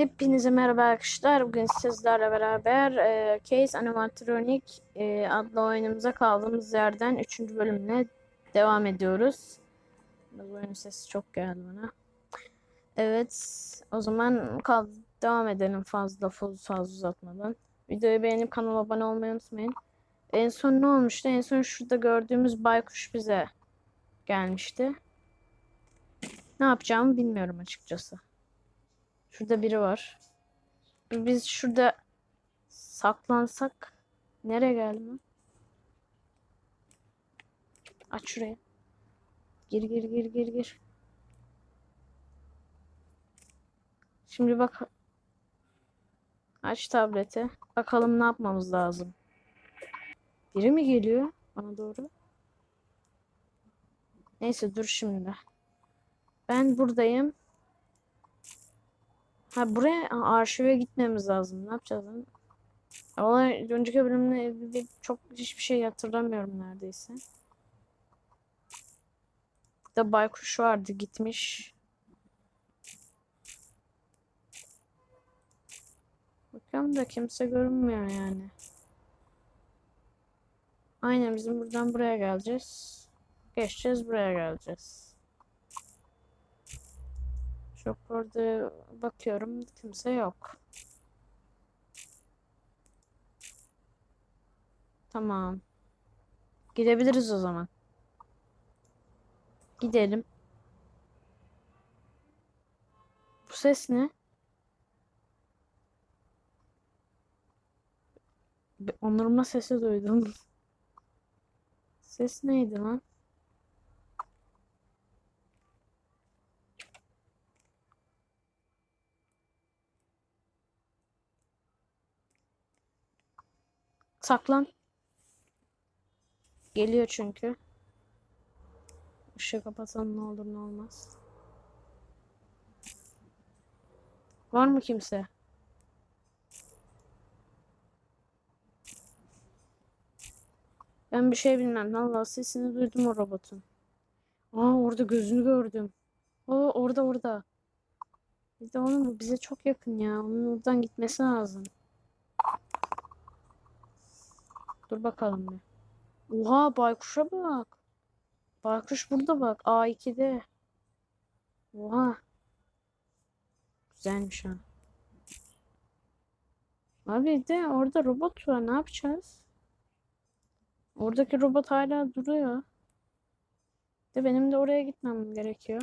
Hepinize merhaba arkadaşlar. Bugün sizlerle beraber e, Case Animatronic e, adlı oyunumuza kaldığımız yerden 3. bölümle devam ediyoruz. Bu oyunun sesi çok geldi bana. Evet, o zaman kal devam edelim fazla fazla uzatmadan. Videoyu beğenip kanala abone olmayı unutmayın. En son ne olmuştu? En son şurada gördüğümüz baykuş bize gelmişti. Ne yapacağımı bilmiyorum açıkçası. Şurada biri var. Biz şurada saklansak nereye geldim lan? Aç şurayı. Gir gir gir gir gir. Şimdi bak. Aç tableti. Bakalım ne yapmamız lazım. Biri mi geliyor bana doğru? Neyse dur şimdi. Ben buradayım. Ha buraya arşive gitmemiz lazım. Ne yapacağız lan? Valla önceki bölümde çok hiçbir şey hatırlamıyorum neredeyse. Bir de baykuş vardı gitmiş. Bakıyorum da kimse görünmüyor yani. Aynen bizim buradan buraya geleceğiz. Geçeceğiz buraya geleceğiz. Çok orada bakıyorum kimse yok. Tamam. Gidebiliriz o zaman. Gidelim. Bu ses ne? Onurma sesi duydum. Ses neydi lan? Saklan. Geliyor çünkü. Işığı kapatalım ne olur ne olmaz. Var mı kimse? Ben bir şey bilmem. Allah sesini duydum o robotun. Aa orada gözünü gördüm. O orada orada. Bir de onun bize çok yakın ya. Onun oradan gitmesi lazım. Dur bakalım bir. Oha baykuşa bak. Baykuş burada bak. A2'de. Oha. Güzelmiş ha. Abi de orada robot var. Ne yapacağız? Oradaki robot hala duruyor. De benim de oraya gitmem gerekiyor.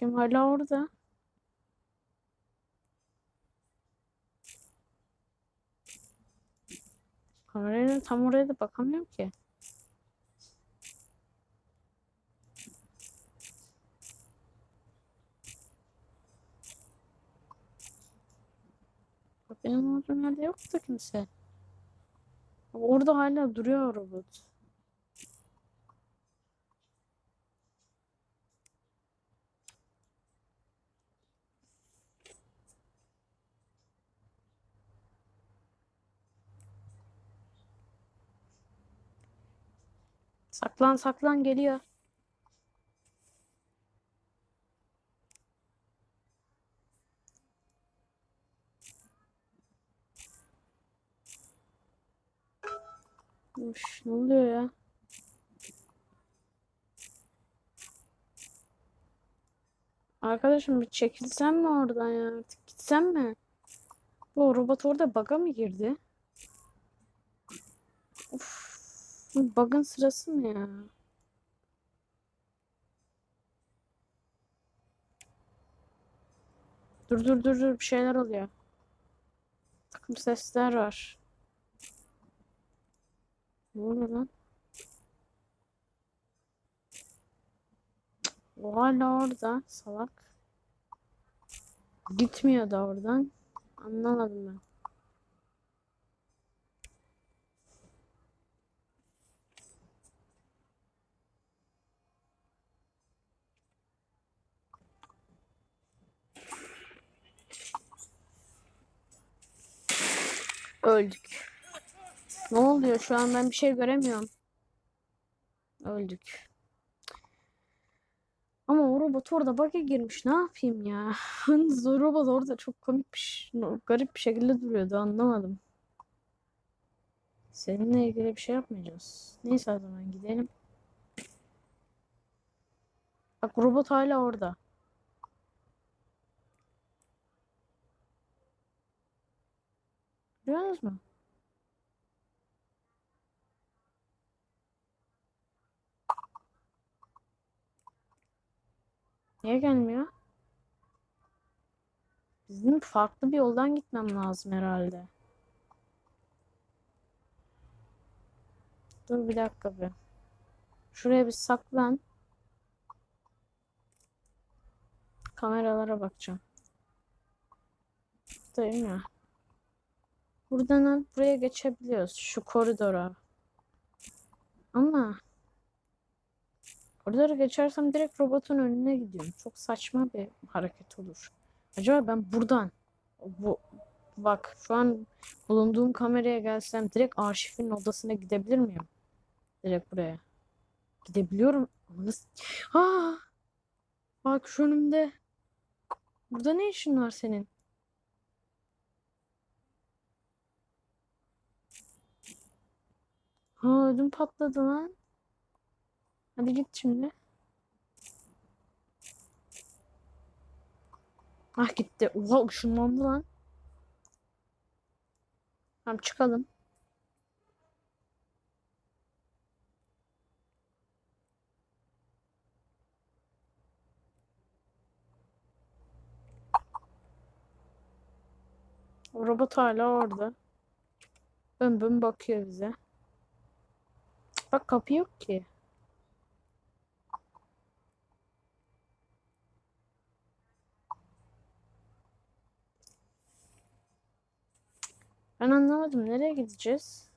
Bakayım hala orada. Kamerayla tam oraya da bakamıyorum ki. Benim olduğum yerde yok da kimse. Orada hala duruyor robot. Saklan saklan geliyor. Uş, ne oluyor ya? Arkadaşım bir çekilsem mi oradan ya? Artık gitsem mi? Bu robot orada bug'a mı girdi? Uf, bug'ın sırası mı ya? Dur dur dur dur bir şeyler oluyor. Takım sesler var. Ne oluyor lan? O hala orada salak. Gitmiyor da oradan. Anlamadım ben. Öldük. Ne oluyor şu an ben bir şey göremiyorum. Öldük. Ama o robot orada bug'a girmiş. Ne yapayım ya? O robot orada çok komik bir garip bir şekilde duruyordu. Anlamadım. Seninle ilgili bir şey yapmayacağız. Neyse o zaman gidelim. Bak robot hala orada. Görüyorsunuz mu? Niye gelmiyor? Bizim farklı bir yoldan gitmem lazım herhalde. Dur bir dakika bir. Şuraya bir saklan. Kameralara bakacağım. Değil mi? Buradan buraya geçebiliyoruz. Şu koridora. Ama koridoru geçersem direkt robotun önüne gidiyorum. Çok saçma bir hareket olur. Acaba ben buradan bu bak şu an bulunduğum kameraya gelsem direkt arşivin odasına gidebilir miyim? Direkt buraya. Gidebiliyorum. Nasıl? Aa! Bak şu önümde. Burada ne işin var senin? Ha ödüm patladı lan. Hadi git şimdi. Ah gitti. Oha ışınlandı lan. Tamam çıkalım. O robot hala orada. Bön bön bakıyor bize. Bak kapı yok ki. Ben anlamadım. Nereye gideceğiz?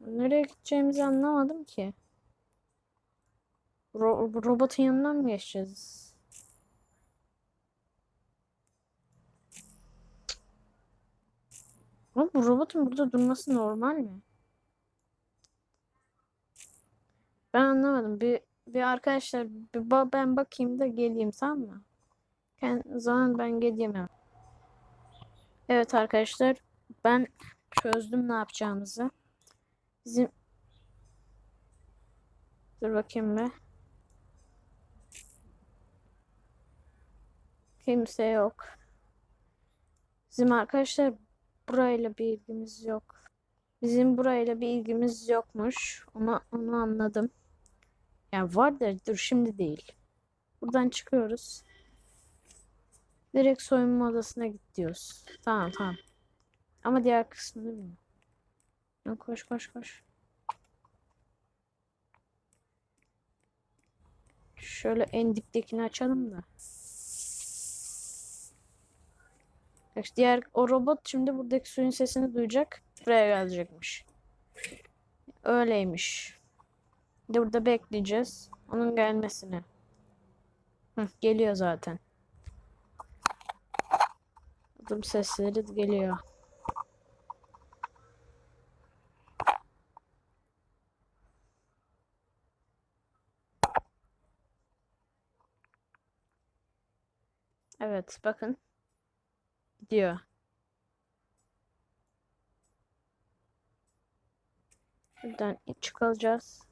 Nereye gideceğimizi anlamadım ki. Ro- robotun yanından mı geçeceğiz? Ama bu robotun burada durması normal mi? Ben anlamadım. Bir, bir arkadaşlar bir ba- ben bakayım da geleyim tamam mı? Kend- zaman ben geleyim hemen. Evet arkadaşlar ben çözdüm ne yapacağımızı. Bizim Dur bakayım bir. Kimse yok. Bizim arkadaşlar burayla bir ilgimiz yok. Bizim burayla bir ilgimiz yokmuş. Ama onu anladım. Yani vardır. Dur şimdi değil. Buradan çıkıyoruz. Direkt soyunma odasına git diyoruz. Tamam tamam. Ama diğer kısmını bilmiyorum. Ya Koş koş koş. Şöyle en diptekini açalım da. Diğer o robot şimdi buradaki suyun sesini duyacak. Buraya gelecekmiş. Öyleymiş. De burada bekleyeceğiz. Onun gelmesini. Hı, geliyor zaten. Adım sesleri geliyor. Evet bakın. Gidiyor. Buradan çıkacağız.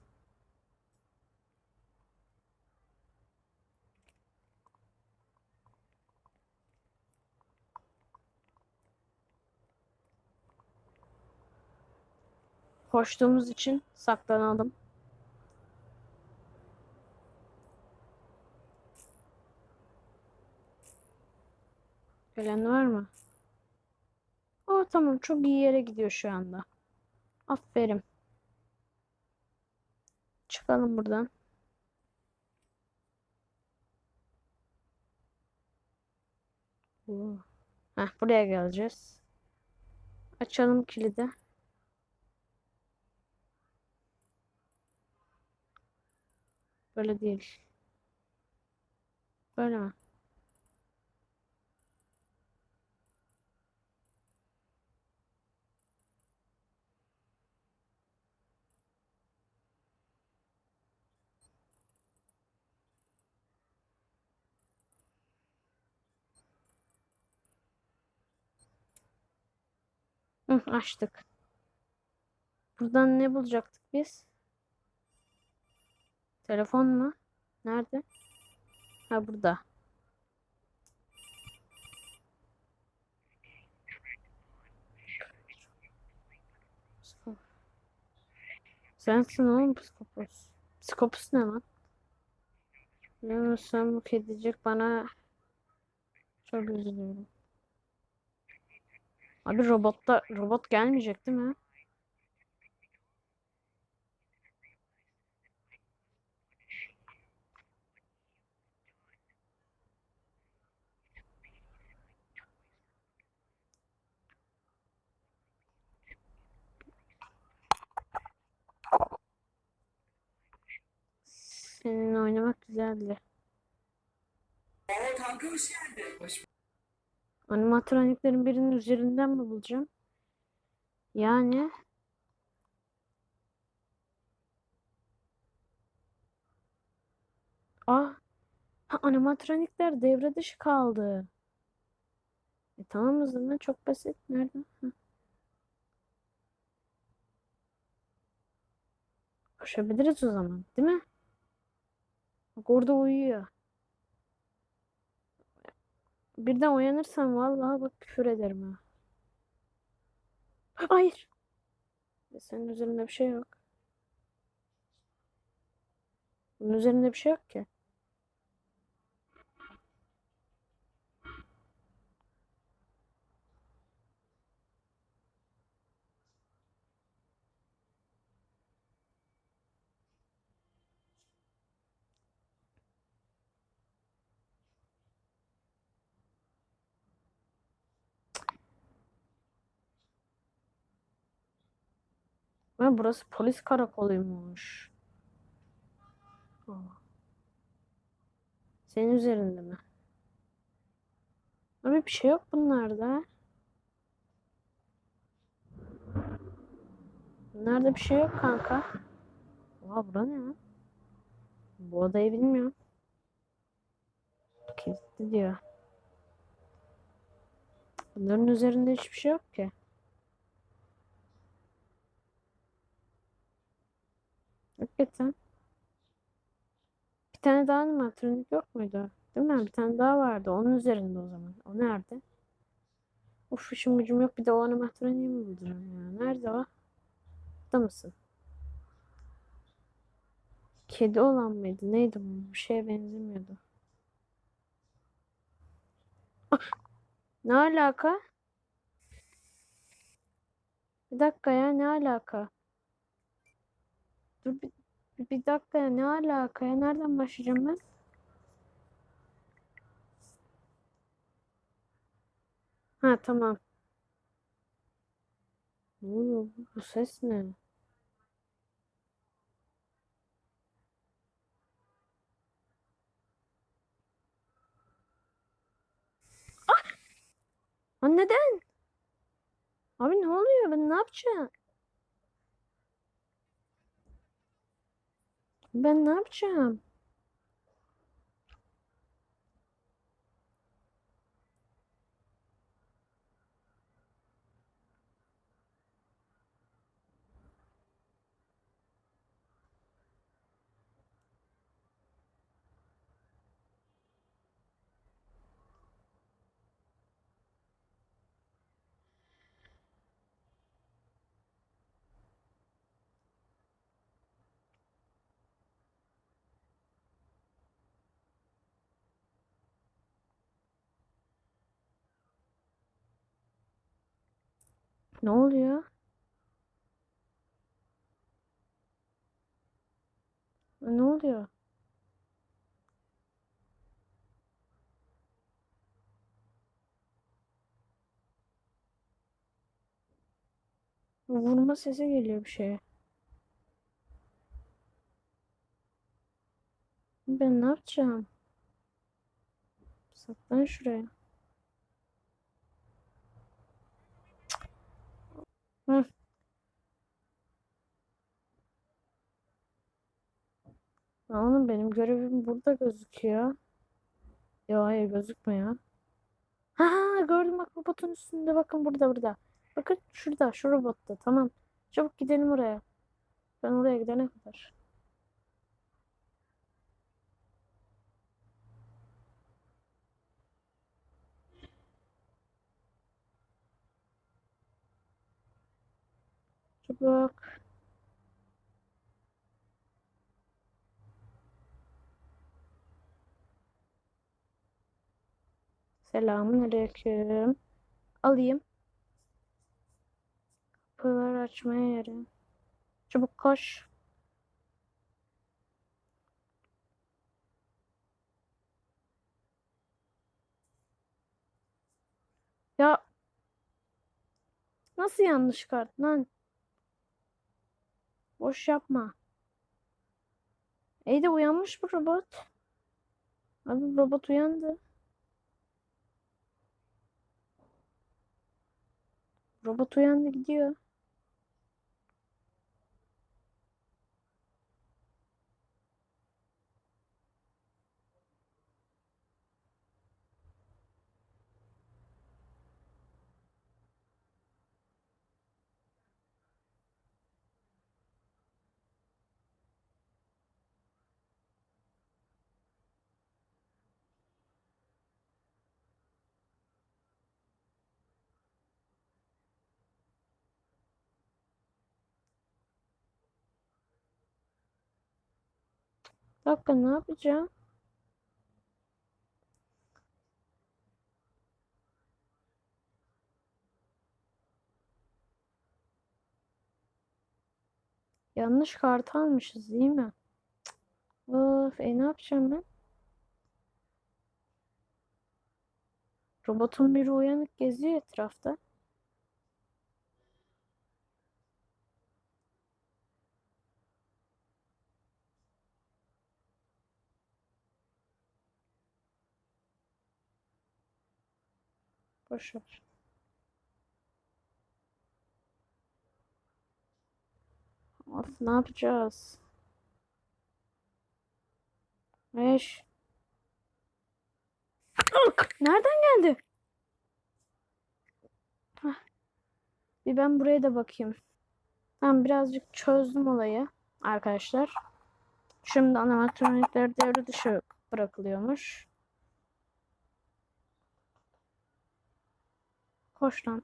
Koştuğumuz için saklanalım. Gelen var mı? Aa tamam çok iyi yere gidiyor şu anda. Aferin. Çıkalım buradan. Oo. Heh, buraya geleceğiz. Açalım kilidi. Böyle değil. Böyle mi? Açtık. Buradan ne bulacaktık biz? Telefon mu? Nerede? Ha burada. Sensin oğlum psikopos. Psikopos ne lan? Yanılsam bu kedicik bana çok üzülüyorum. Abi robotta robot gelmeyecek değil mi? Seninle oynamak güzeldi. Oo kanka hoş geldin. Hoş Animatroniklerin birinin üzerinden mi bulacağım? Yani ah ha, animatronikler devre dışı kaldı. E, tamam o zaman çok basit. Nerede? Hı. Koşabiliriz o zaman, değil mi? Bak orada uyuyor. Birden uyanırsam vallahi bak küfür ederim ha. Hayır. Senin üzerinde bir şey yok. Bunun üzerinde bir şey yok ki. Ha, burası polis karakoluymuş. Aa. Senin üzerinde mi? Abi bir şey yok bunlarda. Bunlarda bir şey yok kanka. Oha bura ne lan? Bu odayı bilmiyorum. Kilitli diyor. Bunların üzerinde hiçbir şey yok ki. Hakikaten. Bir tane daha animatronik yok muydu? Değil mi? Bir tane daha vardı. Onun üzerinde o zaman. O nerede? Uf işim gücüm yok. Bir de o animatroniği mi bulacağım ya? Nerede o? Burada mısın? Kedi olan mıydı? Neydi bu? Bir şeye benzemiyordu. Ah! Ne alaka? Bir dakika ya ne alaka? Dur bir, bir, dakika ya ne alaka ya? Nereden başlayacağım ben? Ha tamam. Ne oluyor? bu? Ses ne? Ha neden? Abi ne oluyor? Ben ne yapacağım? Ben ne yapacağım? Ne oluyor? Ne oluyor? Vurma sesi geliyor bir şeye. Ben ne yapacağım? Saklan şuraya. Hı. Oğlum benim görevim burada gözüküyor. Ya hayır gözükmüyor. Ha gördüm bak robotun üstünde bakın burada burada. Bakın şurada, şu robotta. Tamam. Çabuk gidelim oraya. Ben oraya gidene kadar. Çabuk. Selamünaleyküm. Alayım. Kapıları açmaya yarıyor. Çabuk koş. Ya nasıl yanlış kart lan? Boş yapma. İyi de uyanmış bu robot. Abi robot uyandı. Robot uyandı gidiyor. Dakika ne yapacağım? Yanlış kart almışız değil mi? Of, e ne yapacağım ben? Robotun biri uyanık geziyor etrafta. Boş. Of ne yapacağız? Beş. Ok! Nereden geldi? Hah. Bir ben buraya da bakayım. Tamam birazcık çözdüm olayı arkadaşlar. Şimdi animatronikler devre dışı bırakılıyormuş. Koş lan.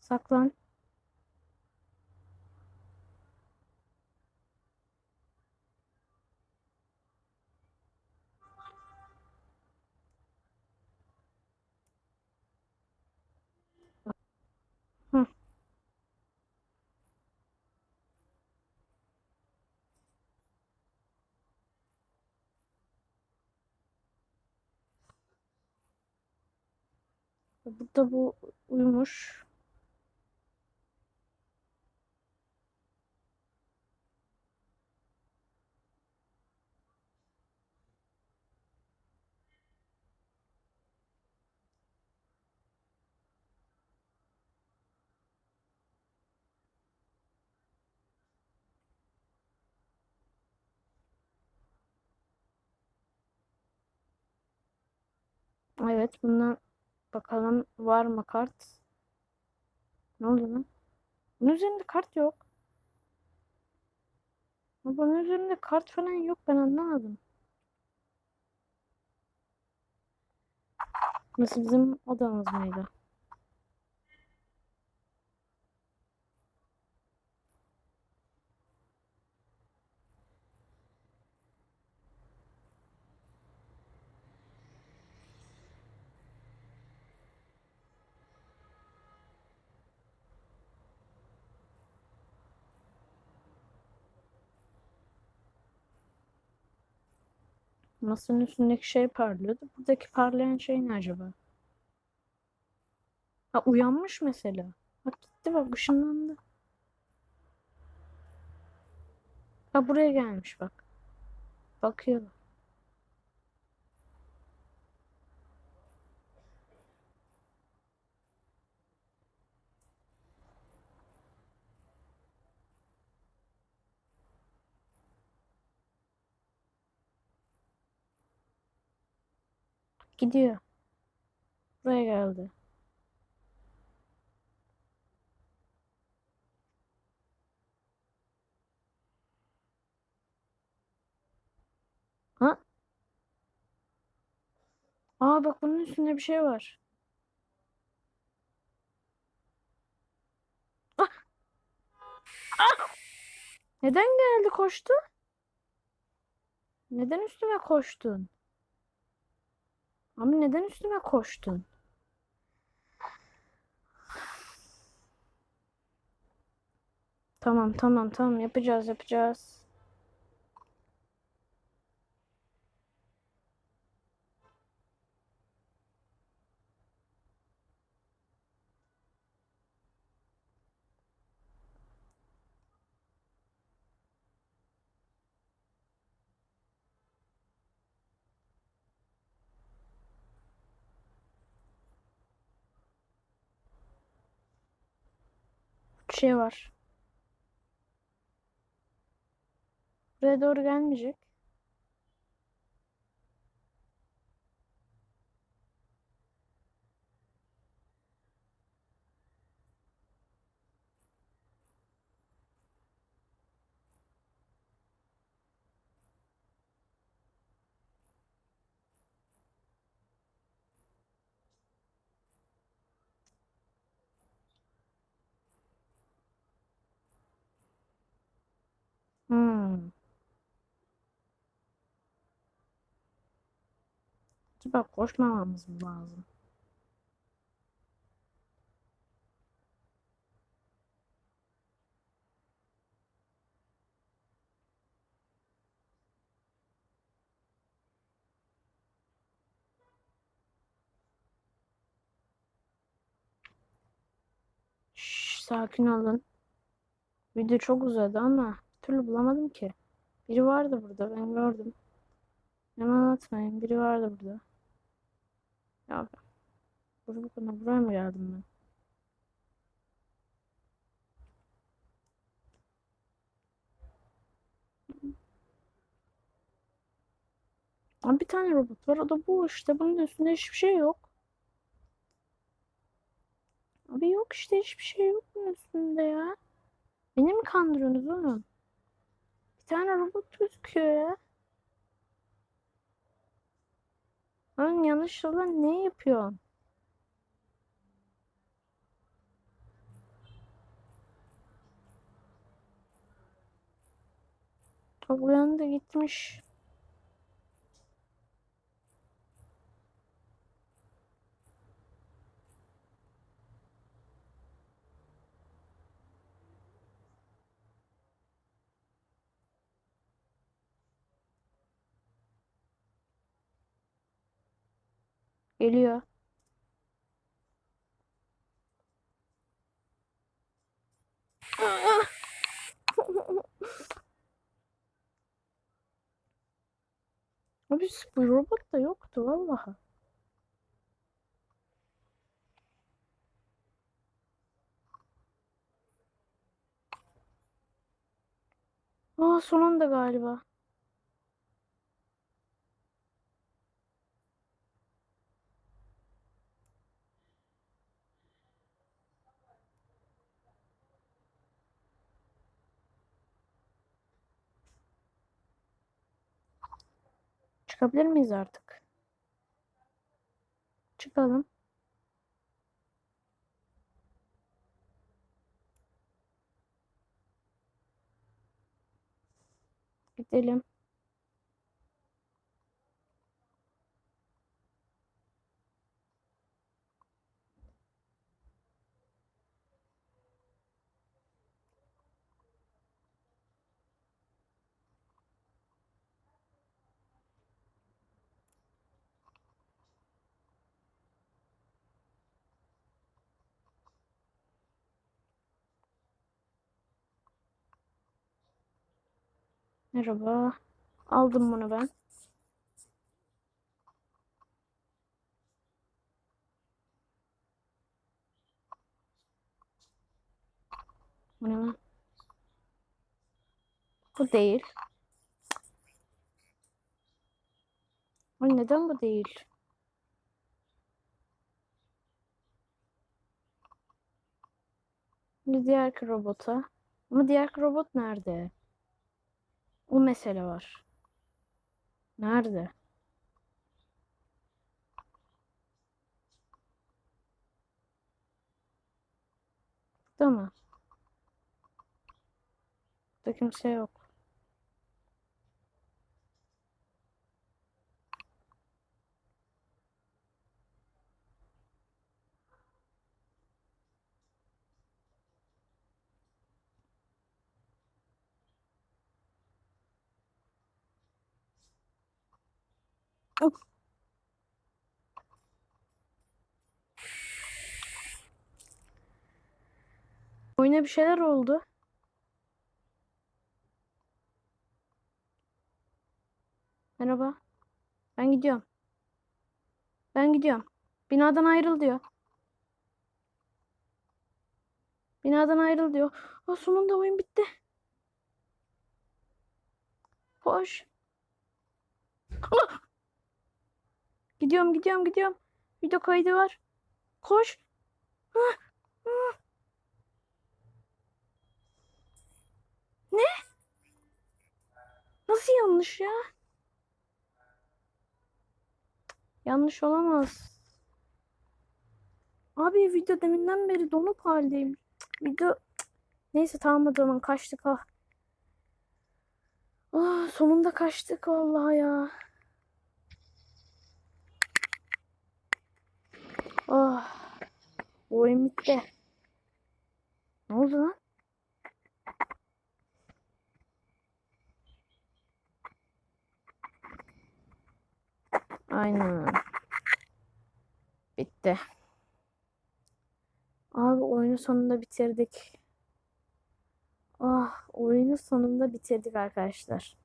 Saklan. Hı. Burada bu uyumuş. Evet bundan bakalım var mı kart? Ne oldu lan? Bunun üzerinde kart yok. Bunun üzerinde kart falan yok ben anlamadım. Nasıl bizim odamız mıydı? Masanın üstündeki şey parlıyordu. Buradaki parlayan şey ne acaba? Ha uyanmış mesela. Bak gitti bak ışınlandı. Ha buraya gelmiş bak. Bakıyor. Gidiyor. Buraya geldi. Ha? Aa bak bunun üstünde bir şey var. Ah! Ah! Neden geldi koştu? Neden üstüme koştun? Abi neden üstüme koştun? Tamam tamam tamam yapacağız yapacağız. Şey var. Buraya doğru gelmeyecek. Hmm. Acaba koşmamamız mı lazım? Şş, sakin olun. Video çok uzadı ama türlü bulamadım ki. Biri vardı burada ben gördüm. Yalan atmayın biri vardı burada. Ya ben bu kadar buraya mı geldim ben? Abi bir tane robot var o da bu işte bunun üstünde hiçbir şey yok. Abi yok işte hiçbir şey yok bunun üstünde ya. Beni mi kandırıyorsunuz oğlum? Tane robot gözüküyor ya. Lan yanlış olan ne yapıyorsun? Bak uyandı gitmiş. Geliyor. Abi bu robot da yoktu vallahi. Aa sonunda galiba. Çıkabilir miyiz artık? Çıkalım. Gidelim. Merhaba. Aldım bunu ben. Bu ne? Bu değil. Ay neden bu değil? Bir diğer robota. Ama diğer robot nerede? O mesele var. Nerede? Mı? Burada kimse yok. Oyuna bir şeyler oldu. Merhaba. Ben gidiyorum. Ben gidiyorum. Binadan ayrıl diyor. Binadan ayrıl diyor. Aa, sonunda oyun bitti. Hoş. Gidiyorum, gidiyorum, gidiyorum. Video kaydı var. Koş. Ne? Nasıl yanlış ya? Yanlış olamaz. Abi video deminden beri donuk haldeyim. Video. Neyse tamam o zaman kaçtık ah. Ah sonunda kaçtık vallahi ya. Bu oyun bitti. Ne oldu lan? Aynen. Bitti. Abi oyunu sonunda bitirdik. Ah, oyunu sonunda bitirdik arkadaşlar.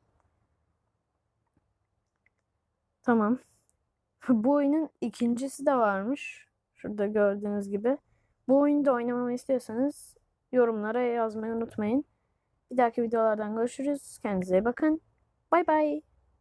Tamam. Bu oyunun ikincisi de varmış. Şurada gördüğünüz gibi. Bu oyunu da oynamamı istiyorsanız yorumlara yazmayı unutmayın. Bir dahaki videolardan görüşürüz. Kendinize iyi bakın. Bay bay.